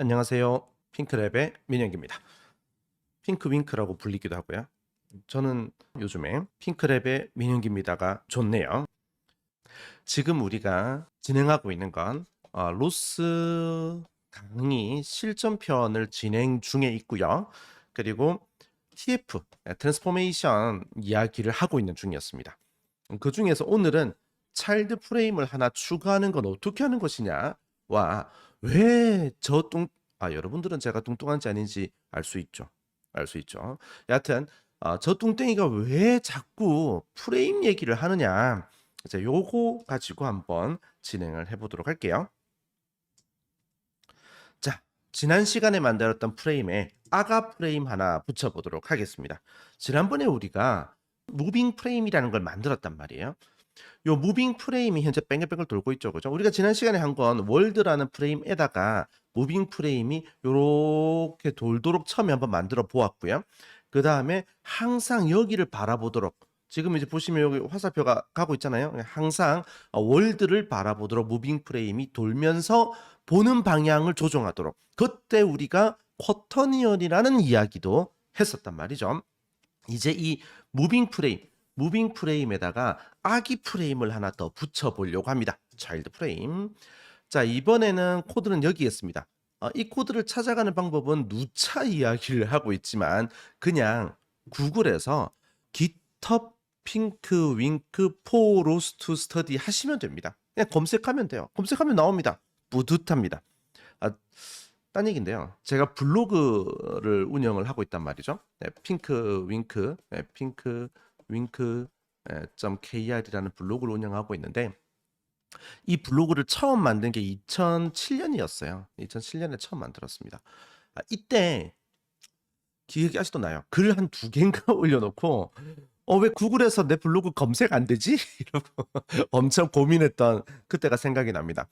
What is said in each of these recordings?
안녕하세요. 핑크랩의 민영기입니다. 핑크윙크라고 불리기도 하고요. 저는 요즘에 핑크랩의 민영기입니다가 좋네요. 지금 우리가 진행하고 있는 건 어, 로스 강의 실전편을 진행 중에 있고요. 그리고 TF, 트랜스포메이션 이야기를 하고 있는 중이었습니다. 그 중에서 오늘은 차일드 프레임을 하나 추가하는 건 어떻게 하는 것이냐와 왜 저 뚱, 아, 여러분들은 제가 뚱뚱한지 아닌지 알 수 있죠. 알 수 있죠. 여하튼, 어, 저 뚱땡이가 왜 자꾸 프레임 얘기를 하느냐. 이제 요거 가지고 한번 진행을 해보도록 할게요. 자, 지난 시간에 만들었던 프레임에 아가 프레임 하나 붙여보도록 하겠습니다. 지난번에 우리가 무빙 프레임이라는 걸 만들었단 말이에요. 요 무빙 프레임이 현재 뱅글뱅글 돌고 있죠. 그죠? 우리가 지난 시간에 한 건 월드라는 프레임에다가 무빙 프레임이 요렇게 돌도록 처음에 한번 만들어 보았고요. 그 다음에 항상 여기를 바라보도록 지금 이제 보시면 여기 화살표가 가고 있잖아요. 항상 어, 월드를 바라보도록 무빙 프레임이 돌면서 보는 방향을 조정하도록 그때 우리가 쿼터니언이라는 이야기도 했었단 말이죠. 이제 이 무빙 프레임 무빙 프레임에다가 아기 프레임을 하나 더 붙여보려고 합니다. 차일드 프레임. 자, 이번에는 코드는 여기 있습니다. 어, 이 코드를 찾아가는 방법은 누차 이야기를 하고 있지만 그냥 구글에서 GitHub 핑크 윙크 포 로스트 스터디 하시면 됩니다. 그냥 검색하면 돼요. 검색하면 나옵니다. 뿌듯합니다. 아, 딴 얘기인데요. 제가 블로그를 운영을 하고 있단 말이죠. 네, 핑크 윙크, 네, 핑크 윙크 .kr이라는 블로그를 운영하고 있는데 이 블로그를 처음 만든 게 2007년이었어요. 2007년에 처음 만들었습니다. 아, 이때 기억이 아직도 나요. 글 한 두 개인가 올려놓고 어 왜 구글에서 내 블로그 검색 안 되지? 이러고 엄청 고민했던 그때가 생각이 납니다.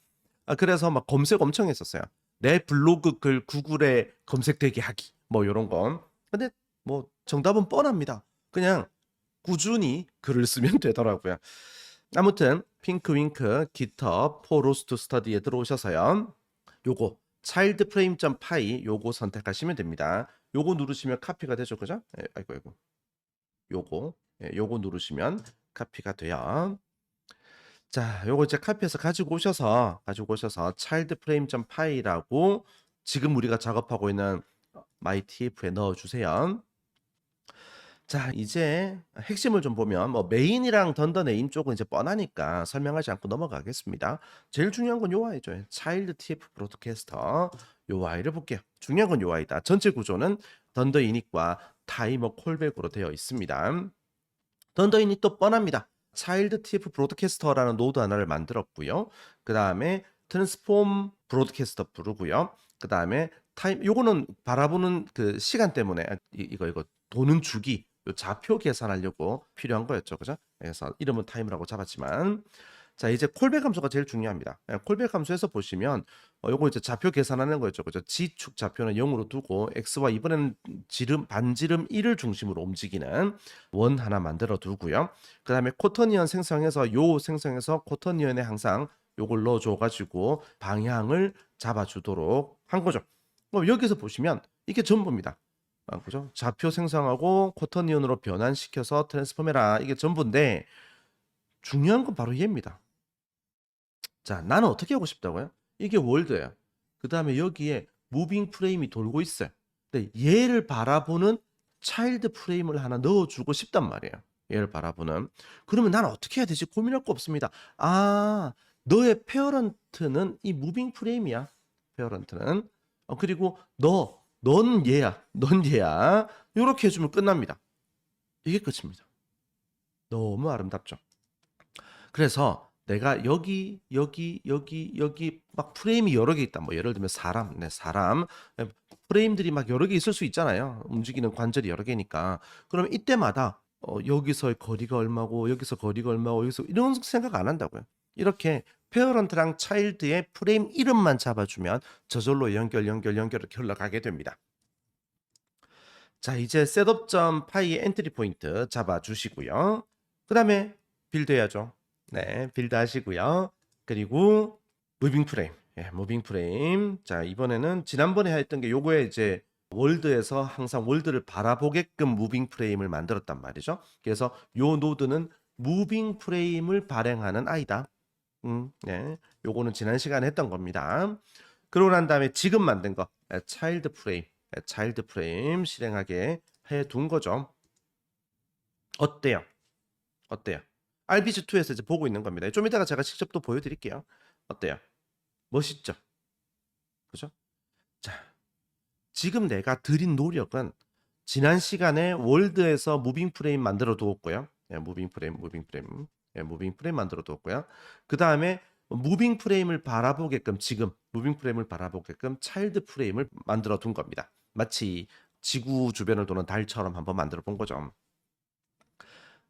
아, 그래서 막 검색 엄청 했었어요. 내 블로그 글 구글에 검색되게 하기 뭐 이런 건. 근데 뭐 정답은 뻔합니다. 그냥 꾸준히 글을 쓰면 되더라고요. 아무튼 핑크윙크 기터 포로스트 스터디에 들어오셔서요. 요거 차일드 프레임 점 파이 요거 선택하시면 됩니다. 요거 누르시면 카피가 되죠. 그죠? 예, 아이고 아이고. 요거 예, 요거 누르시면 카피가 돼요. 자, 요거 이제 카피해서 가지고 오셔서 가지고 오셔서 차일드 프레임 점 파이라고 지금 우리가 작업하고 있는 마이 TF에 넣어 주세요. 자, 이제 핵심을 좀 보면 뭐 메인이랑 던더네임 쪽은 이제 뻔하니까 설명하지 않고 넘어가겠습니다. 제일 중요한 건 요 아이죠. 차일드 TF 브로드캐스터 요 아이를 볼게요. 중요한 건 요 아이다. 전체 구조는 던더 이닛과 타이머 콜백으로 되어 있습니다. 던더 이닛 또 뻔합니다. 차일드 TF 브로드캐스터라는 노드 하나를 만들었고요. 그 다음에 트랜스폼 브로드캐스터 부르고요. 그 다음에 타임 요거는 바라보는 그 시간 때문에 아, 이, 이거 이거 도는 주기 요 좌표 계산하려고 필요한 거였죠. 그죠? 그래서 이름은 타임이라고 잡았지만 자, 이제 콜백 함수가 제일 중요합니다. 예, 콜백 함수에서 보시면 어, 요거 이제 좌표 계산하는 거였죠. 그죠? G축 좌표는 0으로 두고 X와 이번에는 지름 반지름 1을 중심으로 움직이는 원 하나 만들어 두고요. 그다음에 코터니언 생성해서 요 생성해서 코터니언에 항상 요걸 넣어 줘 가지고 방향을 잡아 주도록 한 거죠. 뭐 여기서 보시면 이게 전부입니다. 아, 그죠? 좌표 생성하고 쿼터니언으로 변환시켜서 트랜스폼해라. 이게 전부인데 중요한 건 바로 얘입니다. 자, 나는 어떻게 하고 싶다고요? 이게 월드예요. 그 다음에 여기에 무빙 프레임이 돌고 있어요. 근데 얘를 바라보는 차일드 프레임을 하나 넣어주고 싶단 말이에요. 얘를 바라보는. 그러면 나는 어떻게 해야 되지? 고민할 거 없습니다. 아, 너의 페어런트는 이 무빙 프레임이야. 페어런트는. 어, 그리고 너, 넌 얘야. 넌 얘야. 이렇게 해주면 끝납니다. 이게 끝입니다. 너무 아름답죠. 그래서 내가 여기, 여기, 여기, 여기 막 프레임이 여러 개 있다. 뭐 예를 들면 사람, 네, 사람. 프레임들이 막 여러 개 있을 수 있잖아요. 움직이는 관절이 여러 개니까. 그러면 이때마다 어, 여기서 거리가 얼마고, 여기서 거리가 얼마고, 여기서 이런 생각 안 한다고요. 이렇게 페어런트랑 차일드의 프레임 이름만 잡아주면 저절로 연결, 연결, 연결 이렇게 흘러가게 됩니다. 자, 이제 셋업.py의 파이 엔트리 포인트 잡아주시고요. 그 다음에 빌드 해야죠. 네, 빌드 하시고요. 그리고 무빙 프레임. 예, 무빙 프레임. 자, 이번에는 지난번에 했던 게 요거에 이제 월드에서 항상 월드를 바라보게끔 무빙 프레임을 만들었단 말이죠. 그래서 요 노드는 무빙 프레임을 발행하는 아이다. 음, 네. 요거는 지난 시간에 했던 겁니다. 그러고 난 다음에 지금 만든 거 예, 차일드 프레임, 예, 차일드 프레임 실행하게 해 둔 거죠. 어때요? 어때요? RBG2에서 이제 보고 있는 겁니다. 좀 이따가 제가 직접 또 보여드릴게요. 어때요? 멋있죠? 그죠? 자, 지금 내가 들인 노력은 지난 시간에 월드에서 무빙 프레임 만들어 두었고요. 예, 무빙 프레임, 무빙 프레임, 예, 무빙 프레임 만들어 두었고요. 그 다음에 무빙 프레임을 바라보게끔 지금 무빙 프레임을 바라보게끔 차일드 프레임을 만들어 둔 겁니다. 마치 지구 주변을 도는 달처럼 한번 만들어 본 거죠.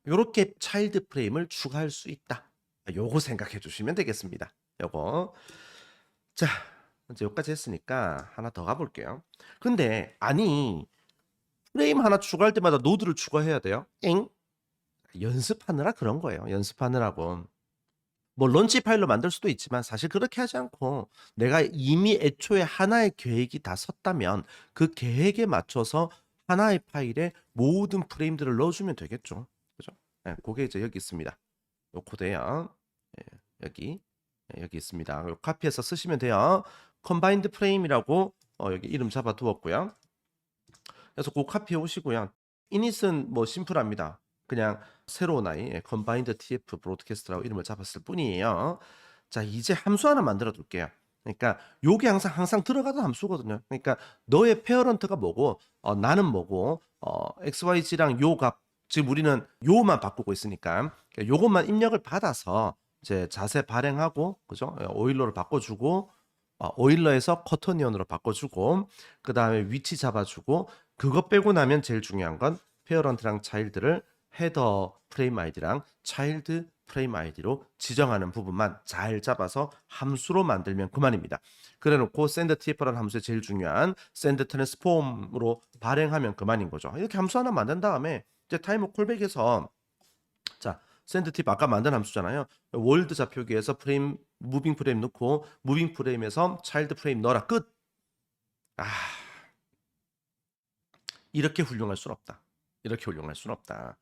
요렇게 차일드 프레임을 추가할 수 있다. 요거 생각해 주시면 되겠습니다. 요거. 자, 이제 여기까지 했으니까 하나 더 가볼게요. 근데 아니 프레임 하나 추가할 때마다 노드를 추가해야 돼요? 엥? 연습하느라 그런 거예요. 연습하느라고. 뭐 런치 파일로 만들 수도 있지만 사실 그렇게 하지 않고 내가 이미 애초에 하나의 계획이 다 섰다면 그 계획에 맞춰서 하나의 파일에 모든 프레임들을 넣어주면 되겠죠. 그죠? 예, 그게 이제 여기 있습니다. 요 코드에요. 예, 여기 예, 여기 있습니다. 요 카피해서 쓰시면 돼요. 컨바인드 프레임이라고 어, 여기 이름 잡아 두었고요. 그래서 그 카피해 오시고요. 이닛은 뭐 심플합니다. 그냥 새로운 아이 예, 컨바인드 TF 브로드캐스트라고 이름을 잡았을 뿐이에요. 자, 이제 함수 하나 만들어 둘게요. 그러니까 요게 항상 항상 들어가던 함수거든요. 그러니까 너의 페어런트가 뭐고 어, 나는 뭐고 어, XYZ랑 요 값, 지금 우리는 요만 바꾸고 있으니까 그러니까 요것만 입력을 받아서 이제 자세 발행하고 그죠? 예, 오일러를 바꿔주고 어, 오일러에서 커터니언으로 바꿔주고 그 다음에 위치 잡아주고 그거 빼고 나면 제일 중요한 건 페어런트랑 차일드를 헤더 프레임 아이디랑 차일드 프레임 아이디로 지정하는 부분만 잘 잡아서 함수로 만들면 그만입니다. 그래놓고 send tf라는 함수의 제일 중요한 send transform으로 발행하면 그만인 거죠. 이렇게 함수 하나 만든 다음에 이제 타이머 콜백에서 자 send tf 아까 만든 함수잖아요. 월드 좌표기에서 프레임 무빙 프레임 넣고 무빙 프레임에서 차일드 프레임 넣어라 끝. 아 이렇게 훌륭할 순 없다. 이렇게 훌륭할 순 없다.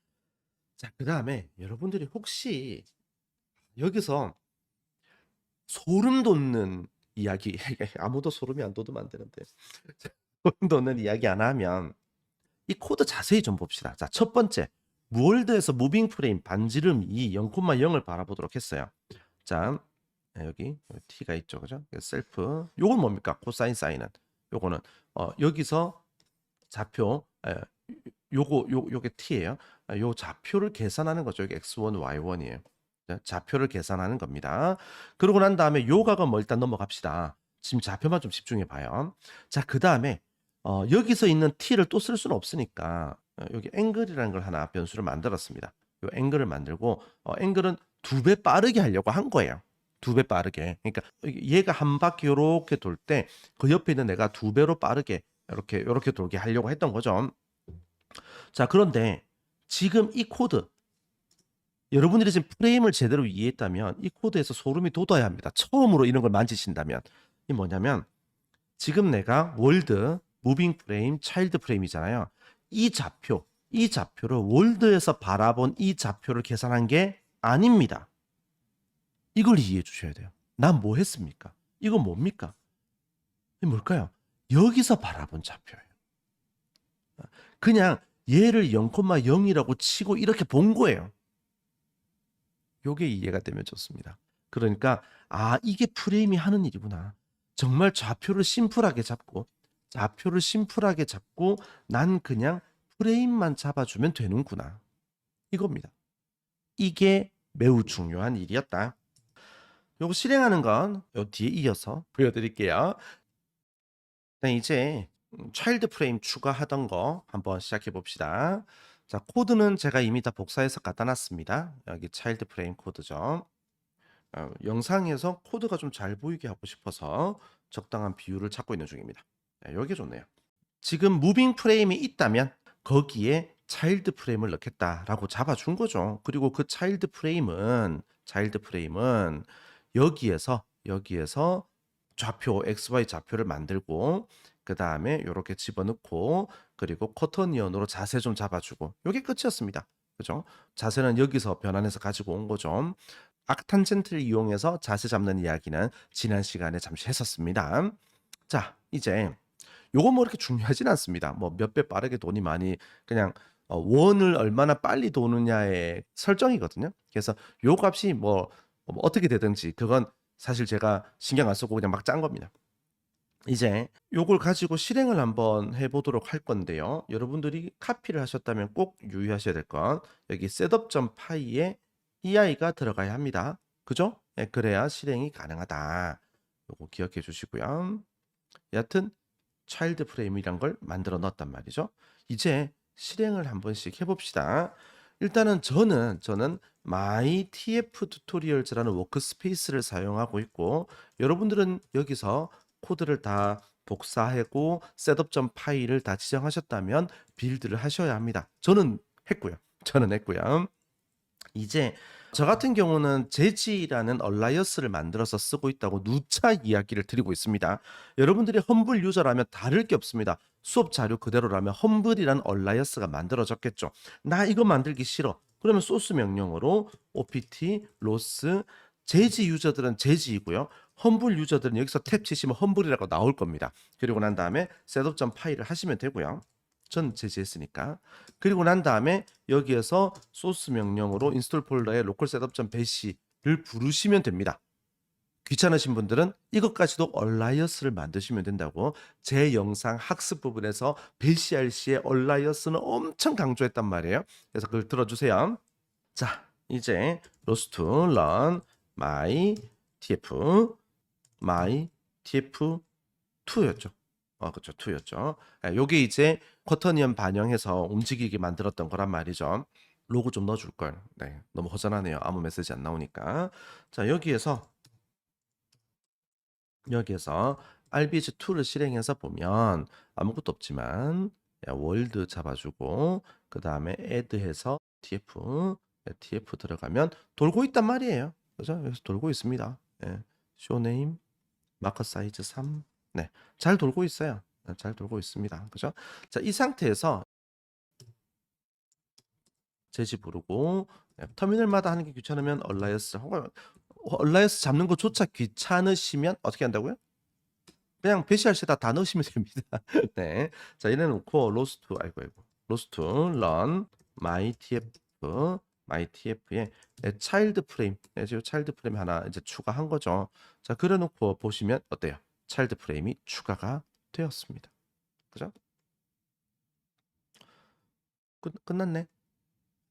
자, 그 다음에 여러분들이 혹시 여기서 소름 돋는 이야기, 아무도 소름이 안 돋으면 안 되는데, 소름 돋는 이야기 안 하면 이 코드 자세히 좀 봅시다. 자, 첫 번째, 무월드에서 무빙 프레임 반지름 2, 0,0을 바라보도록 했어요. 자, 여기 t가 있죠, 그죠? 셀프. 요건 뭡니까? 코사인 사인은. 요거는 어, 여기서 좌표 에, 요거 요 요게 t예요. 아, 요 좌표를 계산하는 거죠. 여기 x1, y1이에요. 좌표를 계산하는 겁니다. 그러고 난 다음에 요 각은 뭐 일단 넘어갑시다. 지금 좌표만 좀 집중해 봐요. 자, 그 다음에 어, 여기서 있는 t를 또 쓸 수는 없으니까 어, 여기 앵글이라는 걸 하나 변수를 만들었습니다. 요 앵글을 만들고 어, 앵글은 두 배 빠르게 하려고 한 거예요. 두 배 빠르게. 그러니까 얘가 한 바퀴 요렇게 돌 때 그 옆에 있는 애가 두 배로 빠르게 이렇게 이렇게 돌게 하려고 했던 거죠. 자, 그런데 지금 이 코드 여러분들이 지금 프레임을 제대로 이해했다면 이 코드에서 소름이 돋아야 합니다. 처음으로 이런 걸 만지신다면 이 뭐냐면 지금 내가 월드, 무빙 프레임, 차일드 프레임이잖아요. 이 좌표, 이 좌표를 월드에서 바라본 이 좌표를 계산한 게 아닙니다. 이걸 이해해 주셔야 돼요. 난 뭐 했습니까? 이건 뭡니까? 이게 뭘까요? 여기서 바라본 좌표예요. 그냥 얘를 0,0이라고 치고 이렇게 본 거예요. 요게 이해가 되면 좋습니다. 그러니까 아 이게 프레임이 하는 일이구나. 정말 좌표를 심플하게 잡고 좌표를 심플하게 잡고 난 그냥 프레임만 잡아주면 되는구나. 이겁니다. 이게 매우 중요한 일이었다. 요거 실행하는 건 요 뒤에 이어서 보여드릴게요. 네, 이제 차일드 프레임 추가하던 거 한번 시작해 봅시다. 자, 코드는 제가 이미 다 복사해서 갖다 놨습니다. 여기 차일드 프레임 코드죠. 어, 영상에서 코드가 좀 잘 보이게 하고 싶어서 적당한 비율을 찾고 있는 중입니다. 네, 여기 좋네요. 지금 무빙 프레임이 있다면 거기에 차일드 프레임을 넣겠다라고 잡아준 거죠. 그리고 그 차일드 프레임은 차일드 프레임은 여기에서 여기에서 좌표 XY 좌표를 만들고 그 다음에 요렇게 집어넣고 그리고 커터니언으로 자세 좀 잡아주고 요게 끝이었습니다. 그죠? 자세는 여기서 변환해서 가지고 온 거죠. 악탄젠트를 이용해서 자세 잡는 이야기는 지난 시간에 잠시 했었습니다. 자, 이제 요거 뭐 이렇게 중요하진 않습니다. 뭐 몇 배 빠르게 돈이 많이 그냥 어, 원을 얼마나 빨리 도느냐의 설정이거든요. 그래서 요 값이 뭐, 뭐 어떻게 되든지 그건 사실 제가 신경 안 쓰고 그냥 막 짠 겁니다. 이제 요걸 가지고 실행을 한번 해보도록 할 건데요. 여러분들이 카피를 하셨다면 꼭 유의하셔야 될 건 여기 셋업.py에 EI가 들어가야 합니다. 그죠? 예, 그래야 실행이 가능하다. 요거 기억해 주시고요. 여하튼 차일드 프레임이란 걸 만들어 놨단 말이죠. 이제 실행을 한 번씩 해봅시다. 일단은 저는 저는 my tf tutorials라는 워크스페이스를 사용하고 있고 여러분들은 여기서 코드를 다 복사하고 셋업.py를 다 지정하셨다면 빌드를 하셔야 합니다. 저는 했고요. 저는 했고요. 이제 저 같은 경우는 제지라는 얼라이어스를 만들어서 쓰고 있다고 누차 이야기를 드리고 있습니다. 여러분들이 험블 유저라면 다를 게 없습니다. 수업 자료 그대로라면 험블이란 얼라이어스가 만들어졌겠죠. 나 이거 만들기 싫어. 그러면 소스 명령어로 opt 로스 제지 유저들은 제지이고요. 험블 유저들은 여기서 탭 치시면 험블이라고 나올 겁니다. 그리고 난 다음에 셋업.py를 하시면 되고요. 전 제지했으니까. 그리고 난 다음에 여기에서 소스 명령으로 인스톨 폴더에 로컬 셋업.bash를 부르시면 됩니다. 귀찮으신 분들은 이것까지도 얼라이어스를 만드시면 된다고 제 영상 학습 부분에서 BCRC의 얼라이어스는 엄청 강조했단 말이에요. 그래서 그걸 들어주세요. 자, 이제 로스트 런 my tf my tf2였죠. 어, 그렇죠. 2였죠. 요게 이제 쿼터니언 반영해서 움직이게 만들었던 거란 말이죠. 로고 좀 넣어줄 걸. 네, 너무 허전하네요. 아무 메시지 안 나오니까. 자, 여기에서 여기에서 RBG2를 실행해서 보면 아무것도 없지만 월드 잡아주고 그 다음에 add해서 tf tf 들어가면 돌고 있단 말이에요. 그죠? 여기서 돌고 있습니다. 예. 쇼네임 마커 사이즈 3. 네, 잘 돌고 있어요. 네, 잘 돌고 있습니다. 그죠? 자, 이 상태에서 제지 부르고 네, 터미널마다 하는 게 귀찮으면 얼라이어스 혹은 얼라이어스 잡는 것조차 귀찮으시면 어떻게 한다고요? 그냥 배시할시다 다 넣으시면 됩니다. 네. 자, 이래 놓고 로스트 아이고 아이고. 로스트 런 my tf my tf에 네, 차일드 프레임. 네, 지금 차일드 프레임 하나 이제 추가한 거죠. 자, 그래 놓고 보시면 어때요? 차일드 프레임이 추가가 되었습니다. 그죠? 끝, 끝났네.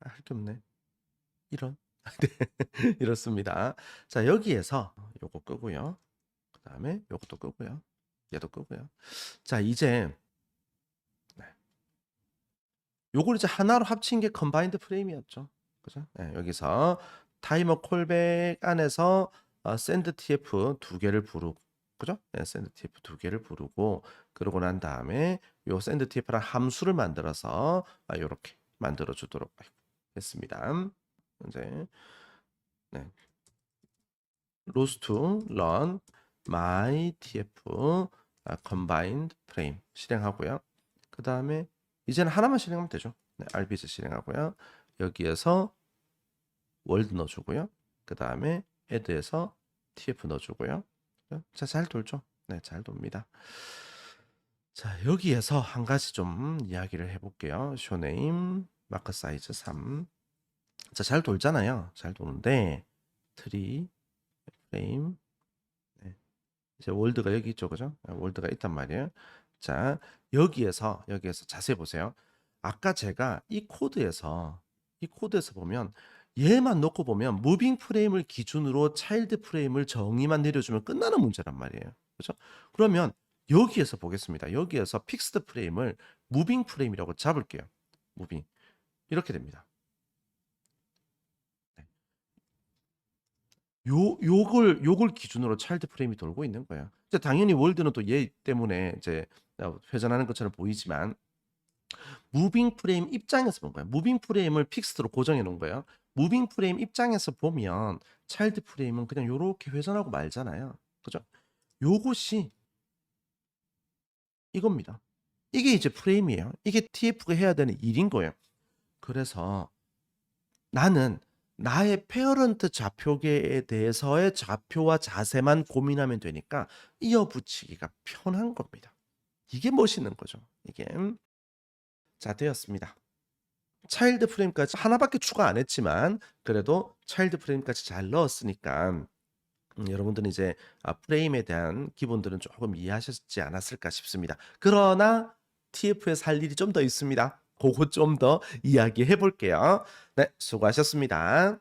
아, 할게 없네. 이런. 네, 이렇습니다. 자, 여기에서 요거 끄고요. 그 다음에 요것도 끄고요. 얘도 끄고요. 자, 이제 네. 요걸 이제 하나로 합친 게 컨바인드 프레임이었죠. 그죠? 네, 여기서 타이머 콜백 안에서 어, 샌드 tf 두 개를 부르고 그죠? 네, 샌드 tf 두 개를 부르고 그러고 난 다음에 요 샌드 tf랑 함수를 만들어서 아, 요렇게 만들어 주도록 했습니다. 이제 네. 로스트 런 my tf 아, combined frame 실행하고요. 그 다음에 이제는 하나만 실행하면 되죠. 네, rbs 실행하고요. 여기에서 월드 넣어주고요. 그 다음에 add에서 tf 넣어주고요. 자, 잘 돌죠? 네, 잘 돕니다. 자, 여기에서 한 가지 좀 이야기를 해볼게요. 쇼네임 마크 사이즈 3 자, 잘 돌잖아요. 잘 도는데 트리 프레임 네. 이제 월드가 여기 있죠, 그죠? 네, 월드가 있단 말이에요. 자, 여기에서 여기에서 자세히 보세요. 아까 제가 이 코드에서 이 코드에서 보면 얘만 놓고 보면 무빙 프레임을 기준으로 차일드 프레임을 정의만 내려주면 끝나는 문제란 말이에요. 그죠? 그러면 여기에서 보겠습니다. 여기에서 픽스드 프레임을 무빙 프레임이라고 잡을게요. 무빙. 이렇게 됩니다. 요 요걸 요걸 기준으로 차일드 프레임이 돌고 있는 거예요. 이제 당연히 월드는 또 얘 때문에 이제 어, 회전하는 것처럼 보이지만 무빙 프레임 입장에서 본 거예요. 무빙 프레임을 픽스드로 고정해 놓은 거예요. 무빙 프레임 입장에서 보면 차일드 프레임은 그냥 요렇게 회전하고 말잖아요. 그죠? 요것이 이겁니다. 이게 이제 프레임이에요. 이게 TF가 해야 되는 일인 거예요. 그래서 나는 나의 페어런트 좌표계에 대해서의 좌표와 자세만 고민하면 되니까 이어붙이기가 편한 겁니다. 이게 멋있는 거죠. 이게. 자, 되었습니다. 차일드 프레임까지 하나밖에 추가 안 했지만 그래도 차일드 프레임까지 잘 넣었으니까 음, 여러분들은 이제 아, 프레임에 대한 기본들은 조금 이해하셨지 않았을까 싶습니다. 그러나 TF에서 할 일이 좀 더 있습니다. 그거 좀 더 이야기해 볼게요. 네, 수고하셨습니다.